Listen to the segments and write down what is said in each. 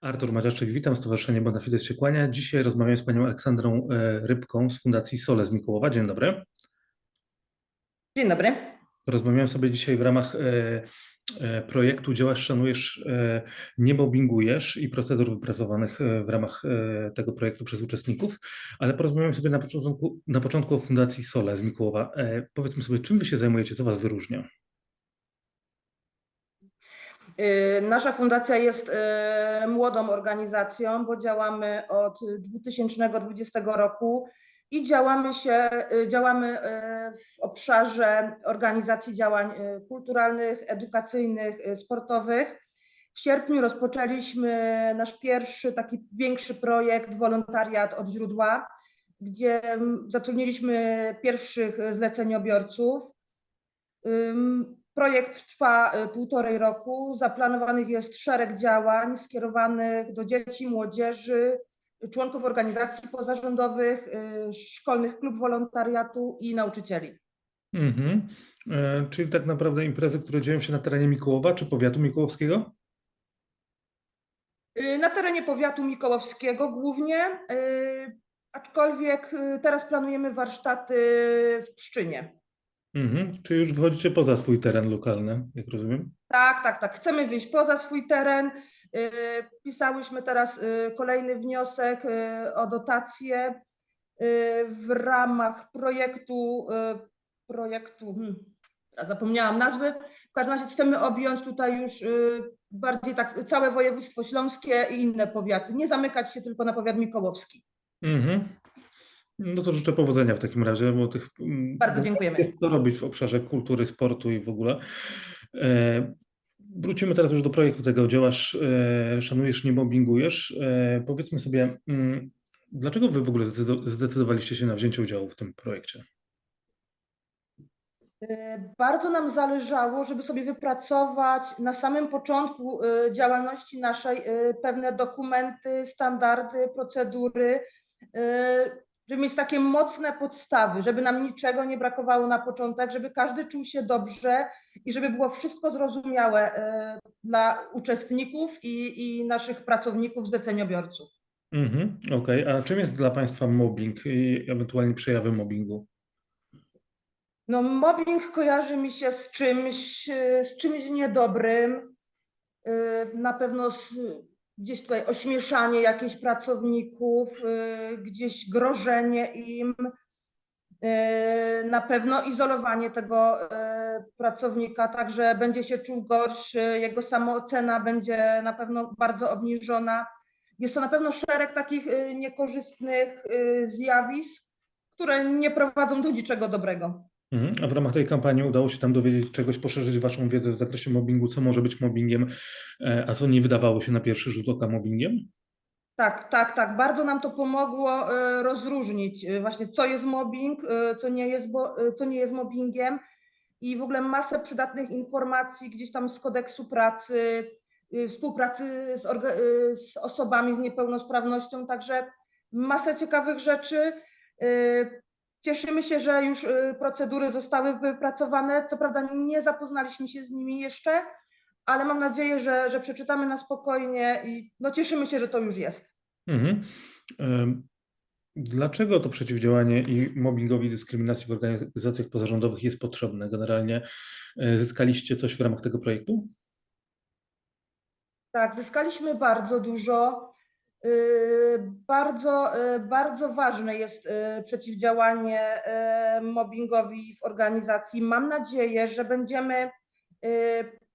Artur Maciaszczyk, witam. Stowarzyszenie Bonafides się kłania. Dzisiaj rozmawiam z panią Aleksandrą e, Rybką z Fundacji Sole z Mikołowa. Dzień dobry. Dzień dobry. Rozmawiałem sobie dzisiaj w ramach e, e, projektu Działasz, Szanujesz, Nie mobbingujesz i procedur wypracowanych w ramach tego projektu przez uczestników, ale porozmawiałem sobie na początku, na początku o Fundacji Sole z Mikołowa. Powiedzmy sobie, czym wy się zajmujecie, co was wyróżnia? Y, Nasza fundacja jest y, młodą organizacją, bo działamy od 2020 roku i działamy, się, y, działamy w obszarze organizacji działań kulturalnych, edukacyjnych, sportowych. W sierpniu rozpoczęliśmy nasz pierwszy taki większy projekt Wolontariat od źródła, gdzie zatrudniliśmy pierwszych zleceniobiorców. Projekt trwa y, półtorej roku. Zaplanowanych jest szereg działań skierowanych do dzieci, młodzieży, członków organizacji pozarządowych, y, szkolnych klub wolontariatu i nauczycieli. Mhm. E, Czyli tak naprawdę imprezy, które dzieją się na terenie Mikołowa czy powiatu mikołowskiego? Na terenie powiatu mikołowskiego głównie, aczkolwiek teraz planujemy warsztaty w Pszczynie. Mhm. Czyli już wychodzicie poza swój teren lokalny, jak rozumiem? Tak, tak, tak. Chcemy wyjść poza swój teren. Y, Pisałyśmy teraz y, kolejny wniosek y, o dotację w ramach projektu, projektu, hmm, teraz zapomniałam nazwy. W każdym razie chcemy objąć tutaj już bardziej tak całe województwo śląskie i inne powiaty. Nie zamykać się tylko na powiat mikołowski. Mhm. No to życzę powodzenia w takim razie, bo tych mm, Bardzo dziękujemy. jest co robić w obszarze kultury, sportu i w ogóle. E, Wrócimy teraz już do projektu tego działasz, e, szanujesz, nie mobbingujesz. E, Powiedzmy sobie, mm, dlaczego wy w ogóle zdecydo- zdecydowaliście się na wzięcie udziału w tym projekcie? E, Bardzo nam zależało, żeby sobie wypracować na samym początku e, działalności naszej e, pewne dokumenty, standardy, procedury, żeby mieć takie mocne podstawy, żeby nam niczego nie brakowało na początek, żeby każdy czuł się dobrze i żeby było wszystko zrozumiałe e, dla uczestników i, i naszych pracowników, zleceniobiorców. Mhm, Okej, a czym jest dla Państwa mobbing i ewentualnie przejawy mobbingu? No, mobbing kojarzy mi się z czymś, e, z czymś niedobrym. E, Na pewno z, gdzieś tutaj ośmieszanie jakichś pracowników, e, gdzieś grożenie im, e, na pewno izolowanie tego e, pracownika, tak że będzie się czuł gorszy, jego samoocena będzie na pewno bardzo obniżona. Jest to na pewno szereg takich niekorzystnych zjawisk, które nie prowadzą do niczego dobrego. Mhm. A w ramach tej kampanii udało się tam dowiedzieć czegoś, poszerzyć Waszą wiedzę w zakresie mobbingu, co może być mobbingiem, e, a co nie wydawało się na pierwszy rzut oka mobbingiem? Tak, tak, tak. Bardzo nam to pomogło e, rozróżnić e, właśnie, co jest mobbing, co nie jest, co nie jest mobbingiem i w ogóle masę przydatnych informacji gdzieś tam z kodeksu pracy, współpracy z, z osobami z niepełnosprawnością, także masę ciekawych rzeczy. Cieszymy się, że już e, procedury zostały wypracowane. Co prawda nie zapoznaliśmy się z nimi jeszcze, ale mam nadzieję, że, że przeczytamy na spokojnie i no cieszymy się, że to już jest. Mhm. Dlaczego to przeciwdziałanie i mobbingowi, dyskryminacji w organizacjach pozarządowych jest potrzebne? Generalnie e, zyskaliście coś w ramach tego projektu? Tak, zyskaliśmy bardzo dużo. Yy, Bardzo, yy, bardzo ważne jest yy, przeciwdziałanie mobbingowi w organizacji. Mam nadzieję, że będziemy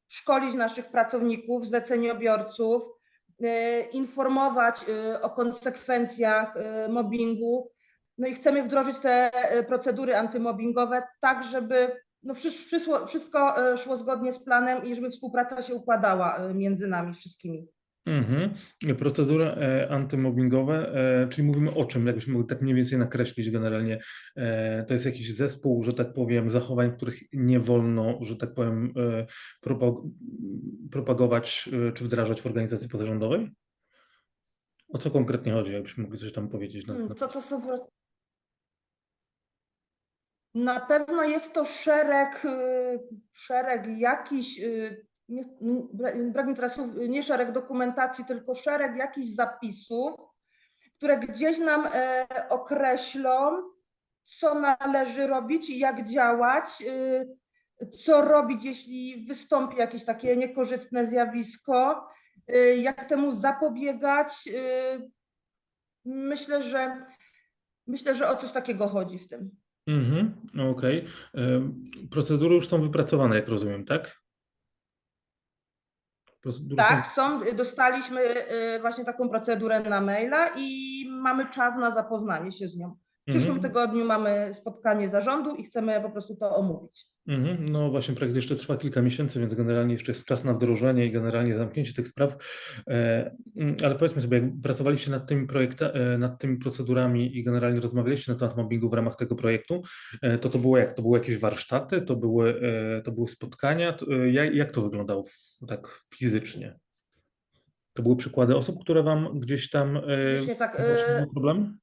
szkolić naszych pracowników, zleceniobiorców, informować o konsekwencjach mobbingu. No i chcemy wdrożyć te procedury antymobbingowe tak, żeby no, wszystko yy, szło zgodnie z planem i żeby współpraca się układała między nami wszystkimi. Mhm. Procedury e, antymobbingowe, e, czyli mówimy o czym, jakbyśmy mogli tak mniej więcej nakreślić generalnie. E, to jest jakiś zespół, że tak powiem, zachowań, których nie wolno, że tak powiem, e, propag- propagować e, czy wdrażać w organizacji pozarządowej? O co konkretnie chodzi, jakbyśmy mogli coś tam powiedzieć na, na Co to są? Na pewno jest to szereg, y, szereg jakichś y, nie, bra- brak mi teraz słów, nie szereg dokumentacji, tylko szereg jakichś zapisów, które gdzieś nam e, określą, co należy robić i jak działać, y, co robić, jeśli wystąpi jakieś takie niekorzystne zjawisko, y, jak temu zapobiegać. y, Myślę, że myślę, że o coś takiego chodzi w tym. Mhm, okej. Em, Procedury już są wypracowane, jak rozumiem, tak? Tak, są... są, dostaliśmy y, właśnie taką procedurę na maila i mamy czas na zapoznanie się z nią. W przyszłym Mhm. tygodniu mamy spotkanie zarządu i chcemy po prostu to omówić. Mhm, No właśnie, projekt jeszcze trwa kilka miesięcy, więc generalnie jeszcze jest czas na wdrożenie i generalnie zamknięcie tych spraw. E, mm, Ale powiedzmy sobie, jak pracowaliście nad tymi projekta, e, nad tymi procedurami i generalnie rozmawialiście na temat mobbingu w ramach tego projektu, e, to to było jak? To były jakieś warsztaty, to były, to były spotkania, jak, to wyglądało tak fizycznie? To były przykłady osób, które wam gdzieś tam Właśnie tak, problem?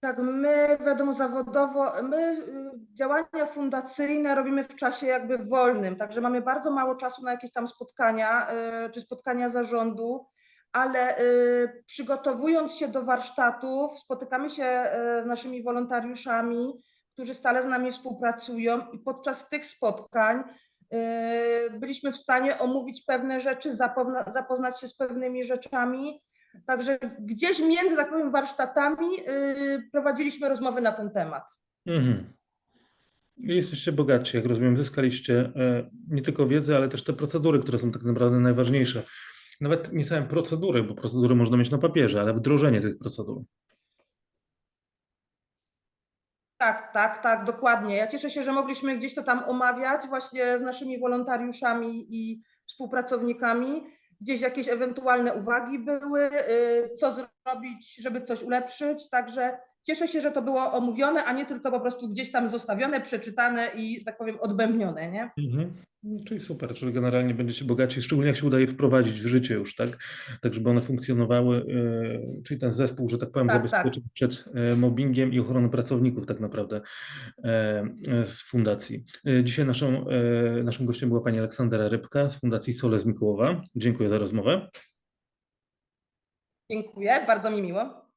Tak, my wiadomo zawodowo, my y, działania fundacyjne robimy w czasie jakby wolnym, także mamy bardzo mało czasu na jakieś tam spotkania y, czy spotkania zarządu, ale y, przygotowując się do warsztatów, spotykamy się z naszymi wolontariuszami, którzy stale z nami współpracują i podczas tych spotkań byliśmy w stanie omówić pewne rzeczy, zapozna- zapoznać się z pewnymi rzeczami. Także gdzieś między, tak powiem, warsztatami yy, prowadziliśmy rozmowy na ten temat. Mhm. Jesteście bogatsi, jak rozumiem, zyskaliście e, nie tylko wiedzę, ale też te procedury, które są tak naprawdę najważniejsze. Nawet nie same procedury, bo procedury można mieć na papierze, ale wdrożenie tych procedur. Tak, tak, tak, dokładnie. Ja cieszę się, że mogliśmy gdzieś to tam omawiać właśnie z naszymi wolontariuszami i współpracownikami. Gdzieś jakieś ewentualne uwagi były, yy, co zrobić, żeby coś ulepszyć. Także cieszę się, że to było omówione, a nie tylko po prostu gdzieś tam zostawione, przeczytane i, tak powiem, odbębnione, nie? Mhm. Czyli super, czyli generalnie będziecie bogaci, szczególnie jak się udaje wprowadzić w życie już, tak? Tak, żeby one funkcjonowały, e, czyli ten zespół, że tak powiem, Tak, zabezpieczyć przed e, mobbingiem i ochroną pracowników tak naprawdę e, z fundacji. Dzisiaj naszą, naszym gościem była pani Aleksandra Rybka z Fundacji Sole z Mikołowa. Dziękuję za rozmowę. Dziękuję, bardzo mi miło.